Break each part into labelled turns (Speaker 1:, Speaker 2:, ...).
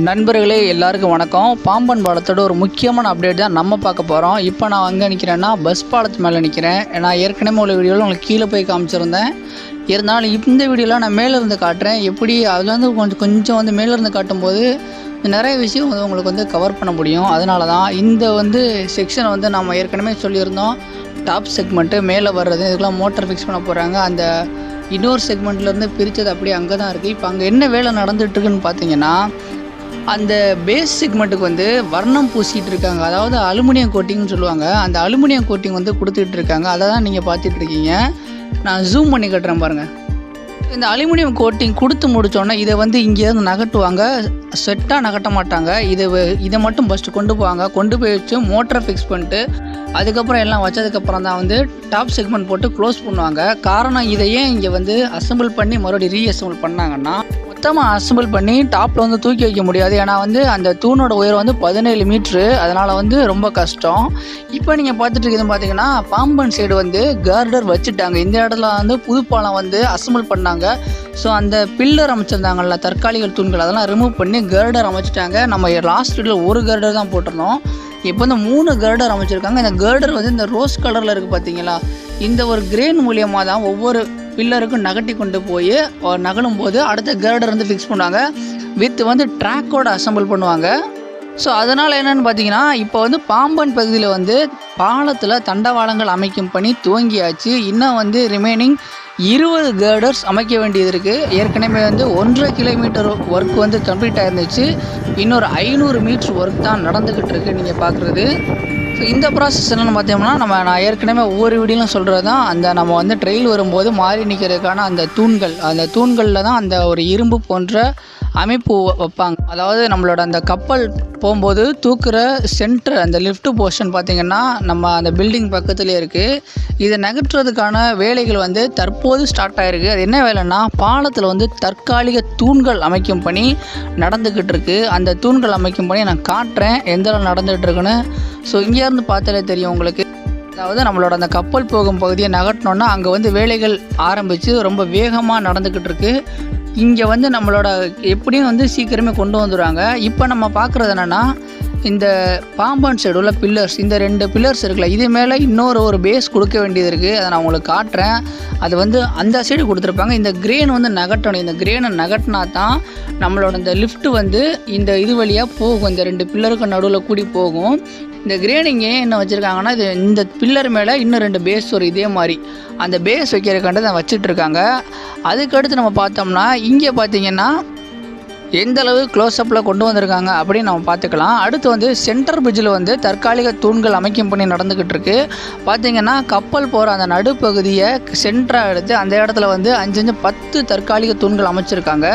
Speaker 1: நண்பர்களே எல்லாருக்கும் வணக்கம். பாம்பன் பாலத்தோட ஒரு முக்கியமான அப்டேட் தான் நம்ம பார்க்க போகிறோம் இப்போ நான் அங்கே நிற்கிறேன்னா பஸ் பாலத்து மேலே நிற்கிறேன் நான் ஏற்கனவே உள்ள வீடியோவில் உங்களுக்கு கீழே போய் காமிச்சிருந்தேன். இருந்தாலும் இந்த வீடியோலாம் நான் மேலே இருந்து காட்டுறேன். எப்படி அதில் வந்து கொஞ்சம் கொஞ்சம் வந்து மேலே இருந்து காட்டும்போது நிறைய விஷயம் வந்து உங்களுக்கு வந்து கவர் பண்ண முடியும். அதனால தான் இந்த வந்து செக்ஷனை வந்து நம்ம ஏற்கனவே சொல்லியிருந்தோம். டாப் செக்மெண்ட்டு மேலே வர்றது இதுக்கெல்லாம் மோட்டர் ஃபிக்ஸ் பண்ண போகிறாங்க அந்த இன்னொரு செக்மெண்ட்லேருந்து பிரித்தது அப்படியே அங்கே தான் இருக்குது இப்போ அங்கே என்ன வேலை நடந்துகிட்ருக்குன்னு பார்த்தீங்கன்னா அந்த பேஸ் செக்மெண்ட்டுக்கு வந்து வர்ணம் பூசிட்டு இருக்காங்க. அதாவது அலுமினியம் கோட்டிங்னு சொல்லுவாங்க. அந்த அலுமினியம் கோட்டிங் வந்து கொடுத்துட்டு இருக்காங்க. அதை தான் நீங்கள் பார்த்துட்டு இருக்கீங்க. நான் ஜூம் பண்ணி கட்டுறேன் பாருங்கள் இந்த அலுமினியம் கோட்டிங் கொடுத்து முடிச்சோன்னே இதை வந்து இங்கேருந்து நகட்டுவாங்க செட்டாக நகட்ட மாட்டாங்க. இதை இதை மட்டும் ஃபஸ்ட்டு கொண்டு போவாங்க. கொண்டு போய் வச்சு மோட்டரை ஃபிக்ஸ் பண்ணிட்டு அதுக்கப்புறம் எல்லாம் வச்சதுக்கப்புறம் தான் வந்து டாப் செக்மெண்ட் போட்டு க்ளோஸ் பண்ணுவாங்க. காரணம் இதை ஏன் இங்கே வந்து அசெம்பிள் பண்ணி மறுபடியும் ரீஅசெம்பிள் பண்ணாங்கன்னா சுத்தமாக அசம்பிள் பண்ணி டாப்பில் வந்து தூக்கி வைக்க முடியாது. ஏன்னா வந்து அந்த தூணோட உயரம் வந்து பதினேழு மீட்ரு அதனால் வந்து ரொம்ப கஷ்டம். இப்போ நீங்கள் பார்த்துட்டு பார்த்தீங்கன்னா பாம்பன் சைடு வந்து கார்டர் வச்சுட்டாங்க. இந்த இடத்துல வந்து புதுப்பாலம் வந்து அசம்பிள் பண்ணாங்க. ஸோ அந்த பில்லர் அமைச்சிருந்தாங்கல்ல தற்காலிக தூண்கள் அதெல்லாம் ரிமூவ் பண்ணி கார்டர் அமைச்சிட்டாங்க. நம்ம லாஸ்ட் வீட்டில் ஒரு கார்டர் தான் போட்டிருந்தோம். இப்போ வந்து மூணு கார்டர் அமைச்சிருக்காங்க. இந்த கார்டர் வந்து இந்த ரோஸ் கலரில் இருக்குது பார்த்தீங்களா இந்த ஒரு கிரேன் மூலியமாக தான் ஒவ்வொரு பில்லருக்கு நகட்டி கொண்டு போய் நகலும் போது அடுத்த கேர்டர் வந்து ஃபிக்ஸ் பண்ணுவாங்க. வித் வந்து ட்ராக்கோட அசெம்பிள் பண்ணுவாங்க. ஸோ அதனால் என்னென்னு பார்த்தீங்கன்னா இப்போ வந்து பாம்பன் பகுதியில் வந்து பாலத்தில் தண்டவாளங்கள் அமைக்கும் பணி துவங்கியாச்சு. இன்னும் வந்து ரிமைனிங் இருபது கேர்டர்ஸ் அமைக்க வேண்டியது இருக்குது ஏற்கனவே வந்து ஒன்றரை கிலோமீட்டர் ஒர்க் வந்து கம்ப்ளீட் ஆயிருந்துச்சு. இன்னொரு ஐநூறு மீட்ரு ஒர்க் தான் நடந்துக்கிட்டு இருக்கு நீங்கள் பார்க்குறது இப்போ இந்த ப்ராசஸ் என்னென்னு பார்த்தோம்னா நம்ம நான் ஏற்கனவே ஒவ்வொரு வீடியோலும் சொல்கிறது தான் அந்த நம்ம வந்து ட்ரெயில் வரும்போது மாறி நிற்கிறதுக்கான அந்த தூண்கள் அந்த தூண்களில் தான் அந்த ஒரு இரும்பு போன்ற அமைப்பு வ- வைப்பாங்க. அதாவது நம்மளோட அந்த கப்பல் போகும்போது தூக்குற சென்டர் அந்த லிஃப்ட் போர்ஷன் பார்த்திங்கன்னா நம்ம அந்த பில்டிங் பக்கத்துலேயே இருக்குது இதை நகற்றுறதுக்கான வேலைகள் வந்து தற்போது ஸ்டார்ட் ஆகிருக்கு அது என்ன வேலைன்னா பாலத்தில் வந்து தற்காலிக தூண்கள் அமைக்கும் பணி நடந்துக்கிட்டு இருக்கு. அந்த தூண்கள் அமைக்கும் பணி நான் காட்டுறேன். எந்த அளவு நடந்துகிட்டு இருக்குன்னு. ஸோ இங்கேருந்து பார்த்தாலே தெரியும் உங்களுக்கு. அதாவது நம்மளோட அந்த கப்பல் போகும் பகுதியை நகட்டினோன்னா அங்கே வந்து வேலைகள் ஆரம்பித்து ரொம்ப வேகமாக நடந்துக்கிட்டு இருக்குது இங்கே வந்து நம்மளோட எப்படியும் வந்து சீக்கிரமே கொண்டு வந்துடுவாங்க இப்போ நம்ம பார்க்குறது என்னென்னா இந்த பாம்பன் சைடு உள்ள பில்லர்ஸ் இந்த ரெண்டு பில்லர்ஸ் இருக்குல்ல இது மேலே இன்னொரு ஒரு பேஸ் கொடுக்க வேண்டியது இருக்குது அதை நான் உங்களுக்கு காட்டுறேன். அது வந்து அந்த சைடு கொடுத்துருப்பாங்க. இந்த கிரேன் வந்து நகட்டணும். இந்த கிரேனை நகட்டினா தான் நம்மளோட இந்த லிஃப்ட் வந்து இந்த இது வழியாக போகும். இந்த ரெண்டு பில்லருக்கு நடுவில் கூடி போகும். இந்த கிரேனிங் ஏன் என்ன வச்சுருக்காங்கன்னா இது இந்த பில்லர் மேலே இன்னும் ரெண்டு பேஸ் ஒரு இதே மாதிரி. அந்த பேஸ் வைக்கிறதுக்காண்டி தான் வச்சுட்ருக்காங்க. அதுக்கடுத்து நம்ம பார்த்தோம்னா இங்கே பார்த்தீங்கன்னா எந்த அளவு க்ளோஸ்அப்பில் கொண்டு வந்திருக்காங்க அப்படின்னு நம்ம பார்த்துக்கலாம். அடுத்து வந்து சென்டர் பிரிட்ஜில் வந்து தற்காலிக தூண்கள் அமைக்கும் பண்ணி நடந்துக்கிட்டு இருக்கு பார்த்தீங்கன்னா கப்பல் போகிற அந்த நடுப்பகுதியை சென்டராக எடுத்து அந்த இடத்துல வந்து அஞ்சு அஞ்சு பத்து தற்காலிக தூண்கள் அமைச்சிருக்காங்க.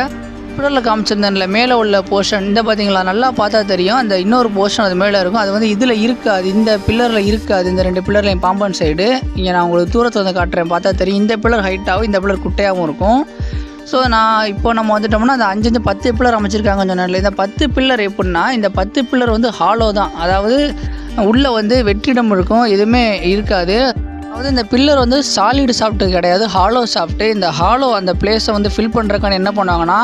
Speaker 1: ஹாஸ்பிட்டலில் காமிச்சிருந்தேன்ல மேலே உள்ள போர்ஷன் இந்த பார்த்தீங்களா நல்லா பார்த்தா தெரியும். அந்த இன்னொரு போர்ஷன் அது மேலே இருக்கும். அது வந்து இதில் இருக்காது. இந்த பில்லரில் இருக்காது. இந்த ரெண்டு பில்லர்லையும் பாம்பன் சைடு இங்கே நான் உங்களுக்கு தூரத்தை வந்து காட்டுறேன். பார்த்தா தெரியும். இந்த பில்லர் ஹைட்டாகவும் இந்த பில்லர் குட்டையாகவும் இருக்கும். ஸோ நான் இப்போ நம்ம வந்துட்டோம்னா அந்த அஞ்சு பத்து பில்லர் அமைச்சிருக்காங்கன்னு சொன்னால இந்த பத்து பில்லர் எப்படின்னா இந்த பத்து பில்லர் வந்து ஹாலோ தான். அதாவது உள்ளே வந்து வெற்றிடம் இருக்கும். எதுவுமே இருக்காது. அதாவது இந்த பில்லர் வந்து சாலிடு சாஃப்ட்டு கிடையாது ஹாலோ சாஃப்ட்டு இந்த ஹாலோ அந்த பிளேஸை வந்து ஃபில் பண்ணுறக்கான என்ன பண்ணுவாங்கன்னா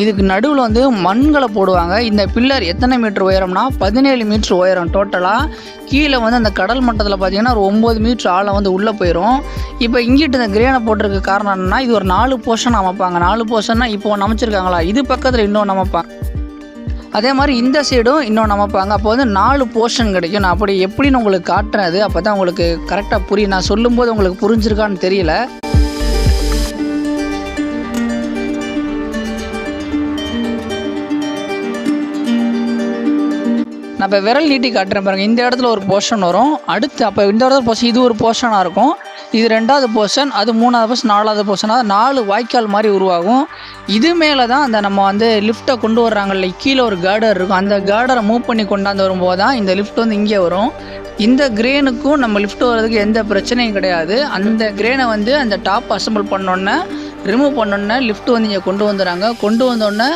Speaker 1: இதுக்கு நடுவில் வந்து மண்களை போடுவாங்க. இந்த பில்லர் எத்தனை மீட்ரு உயரம்னா பதினேழு மீட்ரு உயரம் டோட்டலாக கீழே வந்து அந்த கடல் மட்டத்தில் பார்த்தீங்கன்னா ஒரு ஒம்பது மீட்ரு ஆழம் வந்து உள்ளே போயிடும் இப்போ இங்கிட்டு இந்த கிரேனை போட்டிருக்க காரணம் என்னன்னா இது ஒரு நாலு போர்ஷன் அமைப்பாங்க. நாலு போர்ஷன்னா இப்போ ஒன்று அமைச்சிருக்காங்களா? இது பக்கத்தில் இன்னொன்று அமைப்பாங்க. அதே மாதிரி இந்த சைடும் இன்னொன்று அமைப்பாங்க அப்போ வந்து நாலு போர்ஷன் கிடைக்கும். நான் அப்படி எப்படின்னு உங்களுக்கு காட்டுறேன் அது. அப்போ தான் உங்களுக்கு கரெக்டாக புரியும். நான் சொல்லும்போது உங்களுக்கு புரிஞ்சிருக்கான்னு தெரியல. நான் இப்போ விரல் நீட்டி காட்டுறேன் பாருங்கள் இந்த இடத்துல ஒரு போர்ஷன் வரும். அடுத்து அப்போ இந்த இடத்துல போர்ஷன் இது ஒரு போர்ஷனாக இருக்கும். இது ரெண்டாவது போர்ஷன் அது மூணாவது போர்ஷன் நாலாவது போர்ஷன் நாலு வாய்க்கால் மாதிரி உருவாகும். இது மேலே தான் அந்த நம்ம வந்து லிஃப்ட்டை கொண்டு வர்றாங்கல்ல கீழே ஒரு கார்டர் இருக்கும். அந்த கார்டரை மூவ் பண்ணி கொண்டாந்து வரும்போது தான் இந்த லிஃப்ட் வந்து இங்கே வரும். இந்த கிரேனுக்கும் நம்ம லிஃப்ட் வர்றதுக்கு எந்த பிரச்சனையும் கிடையாது. அந்த கிரேனை வந்து அந்த டாப் அசெம்பிள் பண்ணோன்னே ரிமூவ் பண்ணோன்னே லிஃப்ட் வந்து இங்கே கொண்டு வந்துடுறாங்க. கொண்டு வந்தோடனே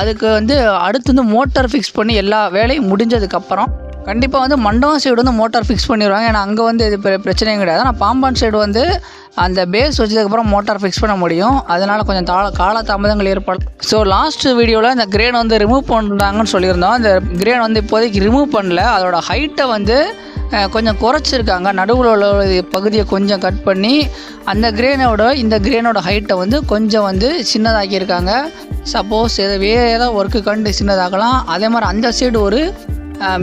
Speaker 1: அதுக்கு வந்து அடுத்து வந்து மோட்டார் ஃபிக்ஸ் பண்ணி எல்லா வேலையும் முடிஞ்சதுக்கப்புறம் கண்டிப்பாக வந்து மண்டபம் சைடு வந்து மோட்டார் ஃபிக்ஸ் பண்ணிடுவாங்க. ஏன்னா அங்கே வந்து இது பிரச்சனையும் கிடையாது. ஆனால் பாம்பான் சைடு வந்து அந்த பேஸ் வச்சதுக்கப்புறம் மோட்டார் ஃபிக்ஸ் பண்ண முடியும். அதனால் கொஞ்சம் தாள கால தாமதங்கள் ஏற்படும் ஸோ லாஸ்ட் வீடியோவில் இந்த கிரேன் வந்து ரிமூவ் பண்ணுறாங்கன்னு சொல்லியிருந்தோம். அந்த கிரேன் வந்து இப்போதைக்கு ரிமூவ் பண்ணல. அதோட ஹைட்டை வந்து கொஞ்சம் குறைச்சிருக்காங்க. நடுவில் உள்ள பகுதியை கொஞ்சம் கட் பண்ணி அந்த கிரேனோட இந்த கிரேனோட ஹைட்டை வந்து கொஞ்சம் வந்து சின்னதாக்கியிருக்காங்க. சப்போஸ் எதை வேறு ஏதாவது ஒர்க்கு கண்டு சின்னதாகலாம் அதே மாதிரி அந்த சைடு ஒரு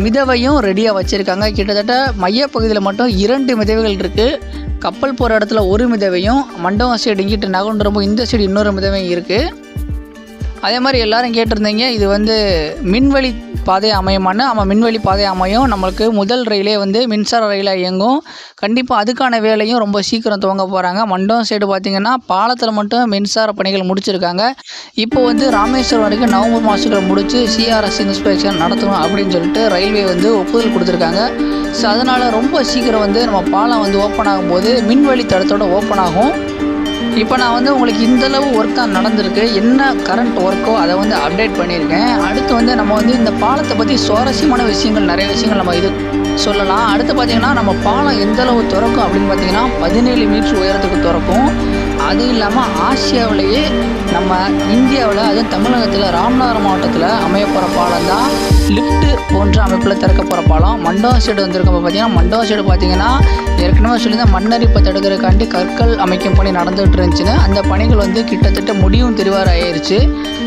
Speaker 1: மிதவையும் ரெடியாக வச்சுருக்காங்க. கிட்டத்தட்ட மையப்பகுதியில் மட்டும் இரண்டு மிதவைகள் இருக்குது கப்பல் போகிற இடத்துல ஒரு மிதவையும் மண்டபம் சைடு இங்கிட்டு நகண்டுறப்போ இந்த சைடு இன்னொரு மிதவையும் இருக்குது அதே மாதிரி எல்லாரும் கேட்டிருந்தீங்க இது வந்து மின்வழி பாதை அமையுமான்னு. ஆமாம் மின்வழி பாதை அமையும். நம்மளுக்கு முதல் ரயிலே வந்து மின்சார ரயிலாக இயங்கும். கண்டிப்பாக அதுக்கான வேலையும் ரொம்ப சீக்கிரம் துவங்க போகிறாங்க மண்டபம் சைடு பார்த்திங்கன்னா பாலத்தில் மட்டும் மின்சார பணிகள் முடிச்சிருக்காங்க. இப்போ வந்து ராமேஸ்வரம் வரைக்கும் நவம்பர் மாதத்தில் முடித்து சிஆர்எஸ் இன்ஸ்பெக்ஷன் நடத்தணும் அப்படின்னு சொல்லிட்டு ரயில்வே வந்து ஒப்புதல் கொடுத்துருக்காங்க. ஸோ அதனால் ரொம்ப சீக்கிரம் வந்து நம்ம பாலம் வந்து ஓப்பன் ஆகும்போது மின்வழி தடத்தோடு ஓப்பன் ஆகும். இப்போ நான் வந்து உங்களுக்கு இந்த அளவு ஒர்க் தான் நடந்திருக்கு. என்ன கரண்ட் ஒர்க்கோ அதை வந்து அப்டேட் பண்ணியிருக்கேன். அடுத்து வந்து நம்ம வந்து இந்த பாலத்தை பற்றி சுவாரஸ்யமான விஷயங்கள் நிறைய விஷயங்கள் நம்ம இது சொல்லலாம். அடுத்து பார்த்தீங்கன்னா நம்ம பாலம் எந்தளவு திறக்கும் அப்படின்னு பார்த்தீங்கன்னா பதினேழு மீட்ரு உயரத்துக்கு திறக்கும். அது இல்லாமல் ஆசியாவிலேயே நம்ம இந்தியாவில் அதுவும் தமிழகத்தில் ராமநாதபுரம் மாவட்டத்தில் அமைய போகிற பாலம் தான் லிஃப்ட்டு போன்ற அமைப்பில் திறக்க போகிற பாலம். மண்டபம் சைடு வந்திருக்கப்போ பார்த்தீங்கன்னா மண்டபம் சைடு பார்த்தீங்கன்னா ஏற்கனவே சொல்லியிருந்தால் மண்ணரிப்பை தடுக்கிறதுக்காண்டி கற்கள் அமைக்கும் பணி நடந்துகிட்டு இருந்துச்சுன்னு. அந்த பணிகள் வந்து கிட்டத்தட்ட முடிவும் தெரிவார் ஆயிருச்சு.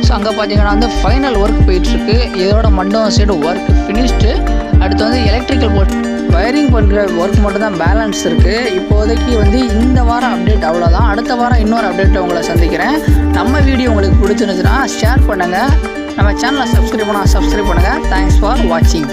Speaker 1: ஸோ அங்கே பார்த்தீங்கன்னா வந்து ஃபைனல் ஒர்க் போயிட்டுருக்கு இதோட மண்டபம் சைடு ஒர்க் ஃபினிஷ்டு அடுத்து வந்து எலக்ட்ரிக்கல் போர்ட் வயரிங் பண்ணுற ஒர்க் மட்டும் தான் பேலன்ஸ் இருக்குது இப்போதைக்கு வந்து இந்த வாரம் அப்டேட் அவ்வளோதான் அடுத்த வாரம் இன்னொரு அப்டேட்டில் உங்களை சந்திக்கிறேன். நம்ம வீடியோ உங்களுக்கு பிடிச்சிருந்துச்சுன்னா ஷேர் பண்ணுங்கள் நம்ம சேனலை சப்ஸ்கிரைப் பண்ணால் சப்ஸ்கிரைப் பண்ணுங்கள் தேங்க்ஸ் ஃபார் வாட்சிங்